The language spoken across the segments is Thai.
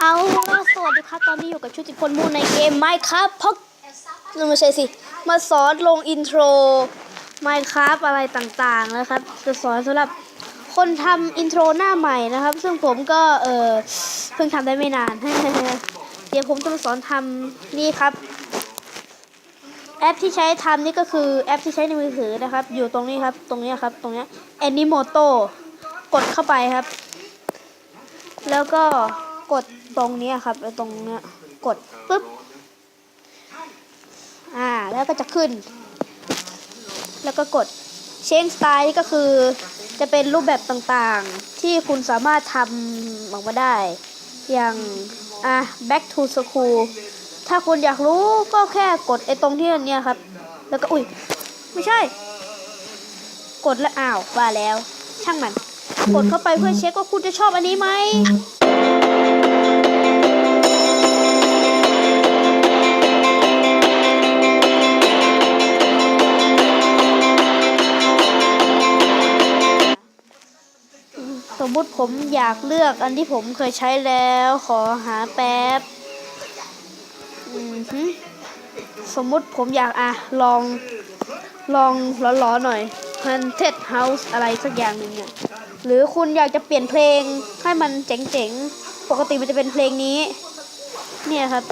เอาว่าสวัสดีครับ ตอนนี้อยู่กับชุติพลมูลในเกมไมค์ครับพกาะไม่ใช่สิ มาสอนลงอินโทรไมค์ครับอะไรต่างๆนะครับ จะสอนสำหรับคนทำอินโทรหน้าใหม่นะครับ ซึ่งผมก็เออเพิ่งทำได้ไม่นาน เดี๋ยวผมจะมาสอนทำนี่ครับ แอปที่ใช้ทำนี่ก็คือแอปที่ใช้ในมือถือนะครับ อยู่ตรงนี้ครับ ตรงนี้ครับ ตรงนี้ Animoto กดเข้าไปครับ แล้วก็กดตรงนี้ครับแล้วตรงเนี้ยกดปุ๊บอ่าแล้วก็จะขึ้น แล้วก็กด change style นี่ก็คือจะเป็นรูปแบบต่างๆ ที่คุณสามารถทำออกมาได้ อย่างอะ back to school ถ้าคุณอยากรู้ก็แค่กดไอ้ตรงที่อันเนี้ยครับ แล้วก็อุ้ย ไม่ใช่ กดแล้วอ้าวว่าแล้ว ช่างมัน กดเข้าไปเพื่อเช็คว่าคุณจะชอบอันนี้ไหมสมมติผมอยากเลือกอันที่ผมเคยใช้แล้วขอหาแป๊บอืมฮึสมมุติผมอยากอะลองลองล้อๆหน่อย Haunted House อะไรสักอย่างหนึ่งเนี่ยหรือคุณอยากจะเปลี่ยนเพลงให้มันเจ๋งๆ ปกติมันจะเป็นเพลงนี้ เนี่ยครับ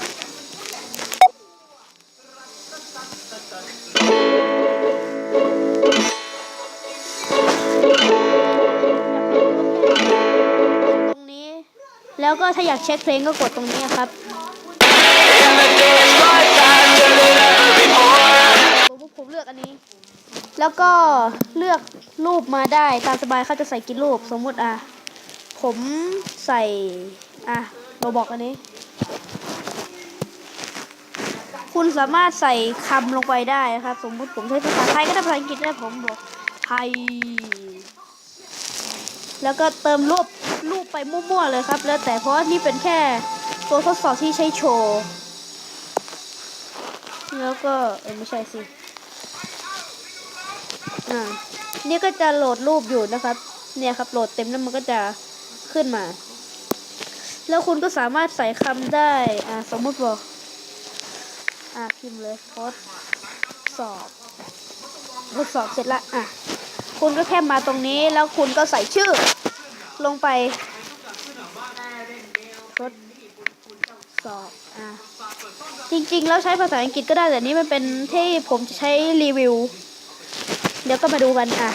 ตรงนี้ แล้วก็ถ้าอยากเช็คเพลงก็กดตรงนี้ครับผมผมเลือกอันนี้ แล้วก็เลือกรูปมาได้ตามสบายเขาจะใส่กี่รูปสมมติอะ ผมใส่ อะเราบอกอันนี้ คุณสามารถใส่คำลงไปได้ครับ สมมุติผมใช้ภาษาไทยก็ได้ภาษาอังกฤษได้ผมบอกไทย แล้วก็เติมรูปรูปไปมั่วๆเลยครับ แล้วแต่เพราะว่านี่เป็นแค่ตัวทดสอบที่ใช้โชว์ แล้วก็เออไม่ใช่สิ อ่านี่ก็จะโหลดรูปอยู่นะครับ เนี่ยครับโหลดเต็มแล้วมันก็จะขึ้นมา แล้วคุณก็สามารถใส่คำได้ อ่าสมมติบอกอ่าพิมพ์เลยทดสอบทดสอบเสร็จละอะคุณก็แค่มาตรงนี้แล้วคุณก็ใส่ชื่อ ลงไปทดสอบอะจริงๆ แล้วใช้ภาษาอังกฤษก็ได้แต่นี้มันเป็นที่ผมจะใช้รีวิว เดี๋ยวก็มาดูกันอะ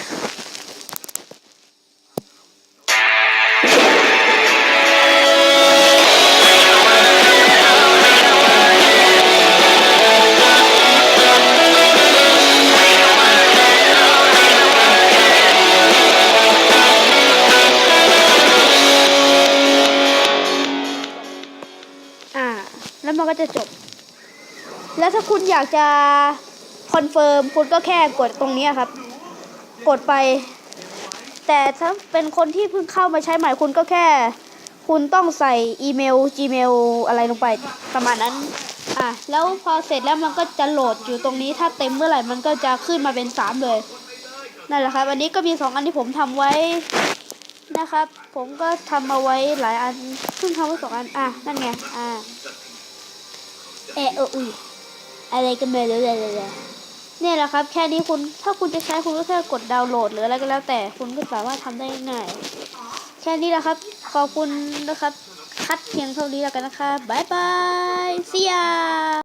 อ่าแล้วมันก็จะจบ แล้วถ้าคุณอยากจะ คอนเฟิร์มคุณก็แค่กดตรงนี้ครับ กดไป แต่ถ้าเป็นคนที่เพิ่งเข้ามาใช้ใหม่คุณก็แค่ คุณต้องใส่อีเมล Gmail อะไรลงไปประมาณนั้น อะแล้วพอเสร็จแล้วมันก็จะโหลดอยู่ตรงนี้ถ้าเต็มเมื่อไหร่มันก็จะขึ้นมาเป็นสามเลยนั่นแหละครับ อันนี้ก็มีสองอันที่ผมทำไว้นะครับ ผมก็ทำมาไว้หลายอันเพิ่งทำไว้สองอัน อะ นั่นไง อะเออเอออุ้ยอะไรกันเลยเลยเลย เนี่ยแหละครับ แค่นี้คุณถ้าคุณจะใช้คุณก็แค่กดดาวน์โหลดหรืออะไรก็แล้วแต่คุณก็สามารถทำได้ง่าย แค่นี้แหละครับ ขอบคุณนะครับ คัดเพียงเท่านี้แล้วกันนะครับบายบายเสีย